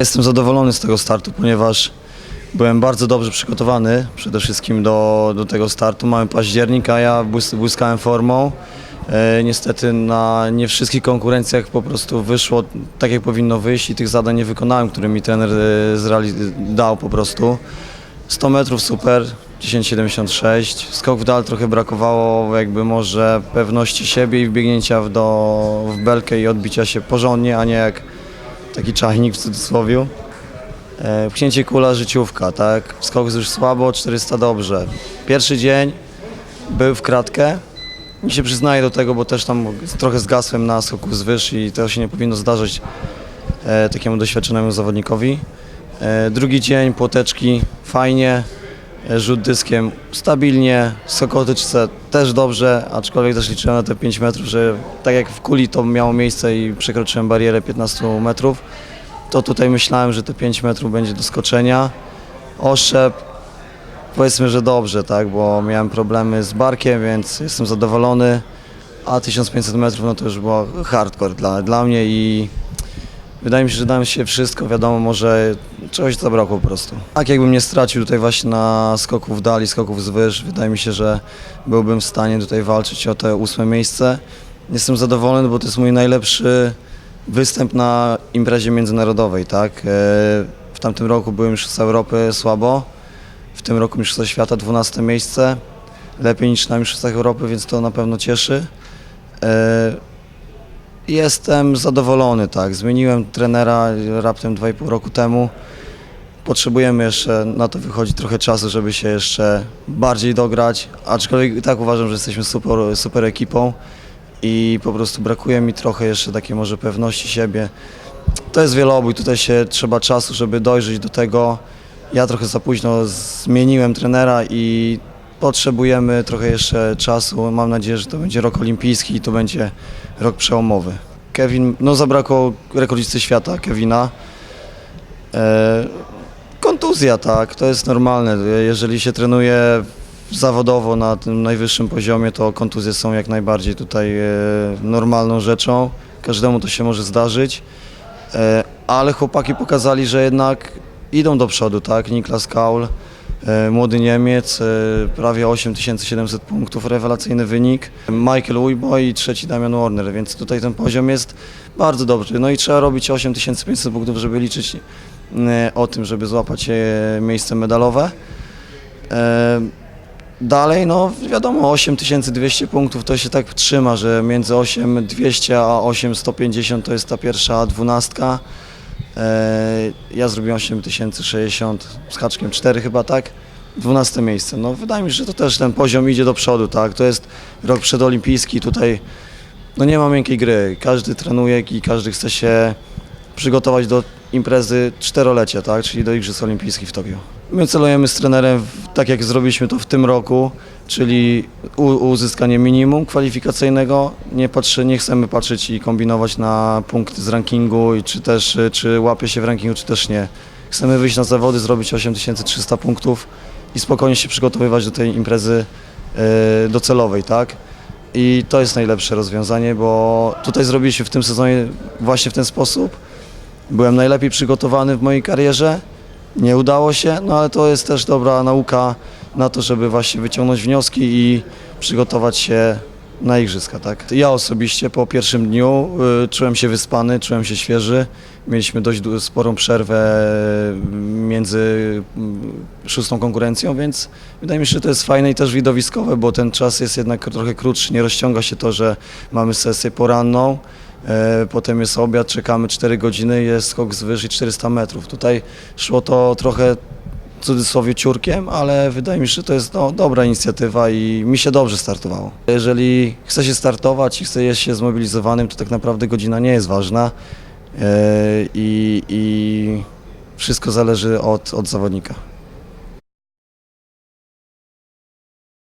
Jestem zadowolony z tego startu, ponieważ byłem bardzo dobrze przygotowany przede wszystkim do, do tego startu. Mamy październik, a ja błys- błyskałem formą. E, niestety na nie wszystkich konkurencjach po prostu wyszło tak, jak powinno wyjść i tych zadań nie wykonałem, które mi trener e, dał po prostu. 100 metrów super, 10,76. Skok w dal trochę brakowało jakby może pewności siebie i wbiegnięcia w, do, w belkę i odbicia się porządnie, a nie jak taki czajnik w cudzysłowie. E, Pchnięcie kula, życiówka, tak? Skok już słabo, 400 dobrze. Pierwszy dzień był w kratkę. I się przyznaję do tego, bo też tam trochę zgasłem na skoku z wyż i to się nie powinno zdarzyć e, takiemu doświadczonemu zawodnikowi. E, drugi dzień, płoteczki, fajnie. Rzut dyskiem stabilnie, skokotyczce też dobrze, aczkolwiek też liczyłem na te 5 metrów, że tak jak w kuli to miało miejsce i przekroczyłem barierę 15 metrów, to tutaj myślałem, że te 5 metrów będzie do skoczenia. Oszczep, powiedzmy, że dobrze, tak, bo miałem problemy z barkiem, więc jestem zadowolony, a 1500 metrów no to już było hardcore dla, dla mnie i wydaje mi się, że dałem się wszystko, wiadomo, może czegoś zabrakło po prostu. Tak jakbym nie stracił tutaj właśnie na skoków dali, skoków z wyż, wydaje mi się, że byłbym w stanie tutaj walczyć o te ósme miejsce. Jestem zadowolony, bo to jest mój najlepszy występ na imprezie międzynarodowej, tak? E, W tamtym roku byłem już z Europy słabo, w tym roku Mistrzostwa Świata 12 miejsce, lepiej niż na Mistrzostwach Europy, więc to na pewno cieszy. Jestem zadowolony, tak. Zmieniłem trenera raptem 2,5 roku temu. Potrzebujemy jeszcze, na to wychodzi trochę czasu, żeby się jeszcze bardziej dograć, aczkolwiek tak uważam, że jesteśmy super, super ekipą i po prostu brakuje mi trochę jeszcze takiej może pewności siebie. To jest wielobój, tutaj się trzeba czasu, żeby dojrzeć do tego. Ja trochę za późno zmieniłem trenera i potrzebujemy trochę jeszcze czasu. Mam nadzieję, że to będzie rok olimpijski i to będzie rok przełomowy. Kevin, no zabrakło rekordzisty świata Kevina. E, kontuzja, tak, to jest normalne. Jeżeli się trenuje zawodowo na tym najwyższym poziomie, to kontuzje są jak najbardziej tutaj e, normalną rzeczą. Każdemu to się może zdarzyć. E, ale chłopaki pokazali, że jednak idą do przodu, tak? Niklas Kaul, młody Niemiec, e, prawie 8700 punktów, rewelacyjny wynik. Michael Ujbo i trzeci Damian Warner, więc tutaj ten poziom jest bardzo dobry. No i trzeba robić 8500 punktów, żeby liczyć e, o tym, żeby złapać e, miejsce medalowe. E, Dalej, no wiadomo, 8200 punktów to się tak trzyma, że między 8200 a 8150 to jest ta pierwsza dwunastka. E, Ja zrobiłem 8060 z haczkiem 4 chyba, tak? 12 miejsce. No wydaje mi się, że to też ten poziom idzie do przodu, tak? To jest rok przedolimpijski, tutaj no nie ma miękkiej gry. Każdy trenuje i każdy chce się przygotować do imprezy czterolecia, tak? czyli do Igrzysk Olimpijskich w Tokio. My celujemy z trenerem, w, tak jak zrobiliśmy to w tym roku, czyli u, uzyskanie minimum kwalifikacyjnego. Nie, patrzy, nie chcemy patrzeć i kombinować na punkty z rankingu, i czy też czy łapie się w rankingu, czy też nie. Chcemy wyjść na zawody, zrobić 8300 punktów i spokojnie się przygotowywać do tej imprezy y, docelowej, tak? I to jest najlepsze rozwiązanie, bo tutaj zrobiliśmy w tym sezonie właśnie w ten sposób. Byłem najlepiej przygotowany w mojej karierze. Nie udało się, no ale to jest też dobra nauka na to, żeby właśnie wyciągnąć wnioski i przygotować się na igrzyska, tak? Ja osobiście po pierwszym dniu y, czułem się wyspany, czułem się świeży. Mieliśmy dość sporą przerwę y, między y, szóstą konkurencją, więc wydaje mi się, że to jest fajne i też widowiskowe, bo ten czas jest jednak trochę krótszy, nie rozciąga się to, że mamy sesję poranną, Potem jest obiad, czekamy 4 godziny, jest skok z i 400 metrów. Tutaj szło to trochę w cudzysłowie ciurkiem, ale wydaje mi się, że to jest no, dobra inicjatywa i mi się dobrze startowało. Jeżeli chce się startować i chce jest się zmobilizowanym, to tak naprawdę godzina nie jest ważna e, i, i wszystko zależy od, od zawodnika.